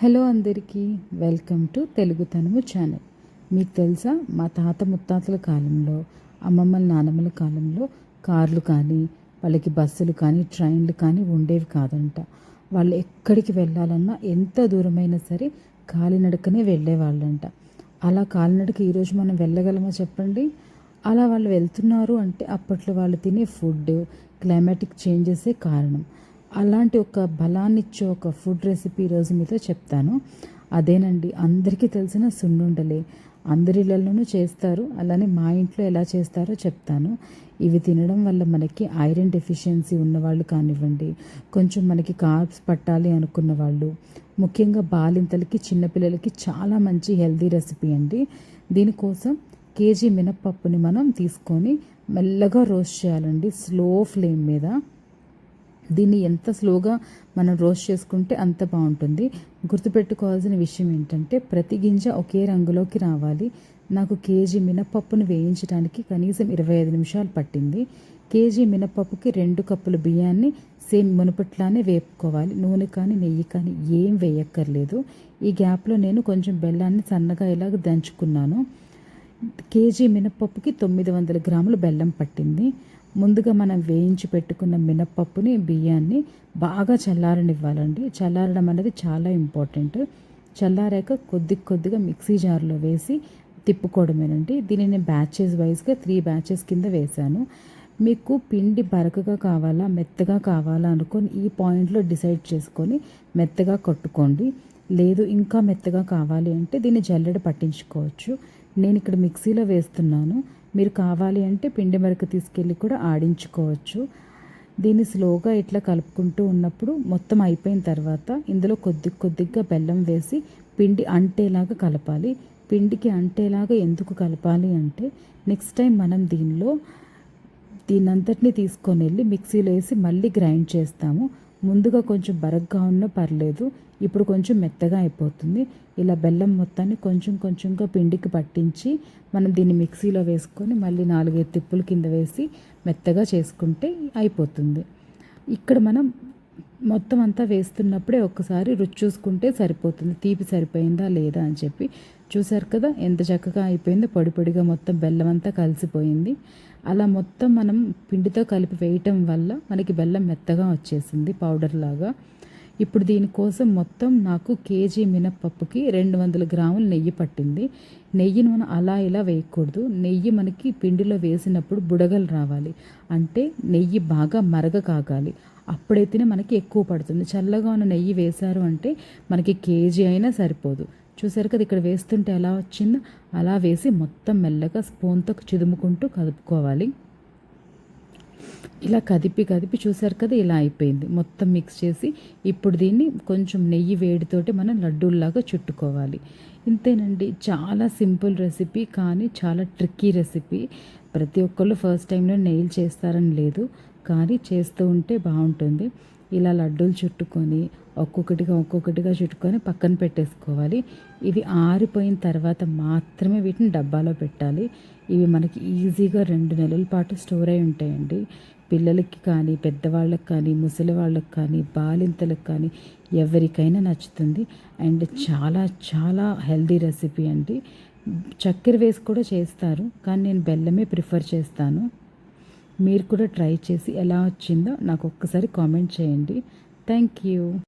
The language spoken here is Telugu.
హలో అందరికీ వెల్కమ్ టు తెలుగుతనము ఛానల్. మీకు తెలుసా మా తాత ముత్తాతల కాలంలో అమ్మమ్మల నానమ్మల కాలంలో కార్లు కానీ వాళ్ళకి బస్సులు కానీ ట్రైన్లు కానీ ఉండేవి కాదంట. వాళ్ళు ఎక్కడికి వెళ్ళాలన్నా ఎంత దూరమైనా సరే కాలినడకనే వెళ్ళేవాళ్ళంట. అలా కాలినడక ఈరోజు మనం వెళ్ళగలమా చెప్పండి? అలా వాళ్ళు వెళ్తున్నారు అంటే అప్పట్లో వాళ్ళు తినే ఫుడ్ క్లైమాటిక్ చేంజెసే కారణం. అలాంటి ఒక బలాన్నిచ్చే ఒక ఫుడ్ రెసిపీ ఈరోజు మీతో చెప్తాను. అదేనండి అందరికీ తెలిసిన సున్నుండలే. అందరిలలోనూ చేస్తారు అలానే మా ఇంట్లో ఎలా చేస్తారో చెప్తాను. ఇవి తినడం వల్ల మనకి ఐరన్ డెఫిషియన్సీ ఉన్నవాళ్ళు కానివ్వండి కొంచెం మనకి కార్బ్స్ పట్టాలి అనుకున్న వాళ్ళు ముఖ్యంగా బాలింతలకి చిన్నపిల్లలకి చాలా మంచి హెల్దీ రెసిపీ అండి. దీనికోసం కేజీ మినప్పప్పుని మనం తీసుకొని మెల్లగా రోస్ట్ చేయాలండి స్లో ఫ్లేమ్ మీద. దీన్ని ఎంత స్లోగా మనం రోస్ట్ చేసుకుంటే అంత బాగుంటుంది. గుర్తుపెట్టుకోవాల్సిన విషయం ఏంటంటే ప్రతి గింజ ఒకే రంగులోకి రావాలి. నాకు కేజీ మినపప్పును వేయించడానికి కనీసం ఇరవై ఐదు నిమిషాలు పట్టింది. కేజీ మినపప్పుకి రెండు కప్పులు బియ్యాన్ని సేమ్ మునుపట్లానే వేపుకోవాలి. నూనె కానీ నెయ్యి కానీ ఏం వేయక్కర్లేదు. ఈ గ్యాప్లో నేను కొంచెం బెల్లాన్ని సన్నగా ఇలాగ దంచుకున్నాను. కేజీ మినపప్పుకి తొమ్మిది వందల గ్రాములు బెల్లం పట్టింది. ముందుగా మనం వేయించి పెట్టుకున్న మినప్పప్పుని బియ్యాన్ని బాగా చల్లారనివ్వాలండి. చల్లారడం అనేది చాలా ఇంపార్టెంట్. చల్లారాక కొద్ది కొద్దిగా మిక్సీ జార్లో వేసి తిప్పుకోవడమేనండి. దీనిని బ్యాచెస్ వైజ్గా త్రీ బ్యాచెస్ కింద వేశాను. మీకు పిండి బరకగా కావాలా మెత్తగా కావాలా అనుకొని ఈ పాయింట్లో డిసైడ్ చేసుకొని మెత్తగా కొట్టుకోండి. లేదు ఇంకా మెత్తగా కావాలి అంటే దీన్ని జల్లెడ పట్టించుకోవచ్చు. నేను ఇక్కడ మిక్సీలో వేస్తున్నాను. మీరు కావాలి అంటే పిండి మరక తీసుకెళ్ళి కూడా ఆడించుకోవచ్చు. దీన్ని స్లోగా ఇట్లా కలుపుకుంటూ ఉన్నప్పుడు మొత్తం అయిపోయిన తర్వాత ఇందులో కొద్ది కొద్దిగా బెల్లం వేసి పిండి అంటేలాగా కలపాలి. పిండికి అంటేలాగా ఎందుకు కలపాలి అంటే నెక్స్ట్ టైం మనం దీనిలో దీనంతటిని తీసుకొని వెళ్ళి మిక్సీలో వేసి మళ్ళీ గ్రైండ్ చేస్తాము. ముందుగా కొంచెం బరగ్గా ఉన్నా పర్లేదు. ఇప్పుడు కొంచెం మెత్తగా అయిపోతుంది. ఇలా బెల్లం మొత్తాన్ని కొంచెం కొంచెంగా పిండికి పట్టించి మనం దీన్ని మిక్సీలో వేసుకొని మళ్ళీ నాలుగైదు తిప్పుల కింద వేసి మెత్తగా చేసుకుంటే అయిపోతుంది. ఇక్కడ మనం మొత్తం అంతా వేస్తున్నప్పుడే ఒక్కసారి రుచి చూసుకుంటే సరిపోతుంది. తీపి సరిపోయిందా లేదా అని చెప్పి. చూసారు కదా ఎంత చక్కగా అయిపోయిందో పొడి పొడిగా మొత్తం బెల్లం అంతా కలిసిపోయింది. అలా మొత్తం మనం పిండితో కలిపి వేయటం వల్ల మనకి బెల్లం మెత్తగా వచ్చేసింది పౌడర్ లాగా. ఇప్పుడు దీనికోసం మొత్తం నాకు కేజీ మినప్పప్పుకి రెండు వందల గ్రాములు నెయ్యి పట్టింది. నెయ్యిని మనం అలా ఇలా వేయకూడదు. నెయ్యి మనకి పిండిలో వేసినప్పుడు బుడగలు రావాలి. అంటే నెయ్యి బాగా మరగ కాగాలి. అప్పుడైతేనే మనకి ఎక్కువ పడుతుంది. చల్లగా ఉన్న నెయ్యి వేశారు అంటే మనకి కేజీ అయినా సరిపోదు. చూసారు కదా ఇక్కడ వేస్తుంటే ఎలా వచ్చిందో? అలా వేసి మొత్తం మెల్లగా స్పూన్తో చిదుముకుంటూ కదుపుకోవాలి. ఇలా కదిపి కదిపి చూసారు కదా ఇలా అయిపోయింది. మొత్తం మిక్స్ చేసి ఇప్పుడు దీన్ని కొంచెం నెయ్యి వేడితోటి మనం లడ్డూల్లాగా చుట్టుకోవాలి. ఇంతేనండి. చాలా సింపుల్ రెసిపీ కానీ చాలా ట్రిక్కీ రెసిపీ. ప్రతి ఒక్కళ్ళు ఫస్ట్ టైంలో నెయిల్ చేస్తారని లేదు. కానీ చేస్తూ ఉంటే బాగుంటుంది. ఇలా లడ్డూలు చుట్టుకొని ఒక్కొక్కటిగా ఒక్కొక్కటిగా చుట్టుకొని పక్కన పెట్టేసుకోవాలి. ఇవి ఆరిపోయిన తర్వాత మాత్రమే వీటిని డబ్బాలో పెట్టాలి. ఇవి మనకి ఈజీగా రెండు నెలల పాటు స్టోర్ అయి ఉంటాయండి. పిల్లలకి కానీ పెద్దవాళ్ళకి కానీ ముసలి వాళ్ళకి కానీ బాలింతలకు కానీ ఎవరికైనా నచ్చుతుంది. అండ్ చాలా చాలా హెల్దీ రెసిపీ అండి. చక్కెర వేసి కూడా చేస్తారు కానీ నేను బెల్లమే ప్రిఫర్ చేస్తాను. మీరు కూడా ట్రై చేసి ఎలా వచ్చిందో నాకు ఒక్కసారి కామెంట్ చేయండి. Thank you.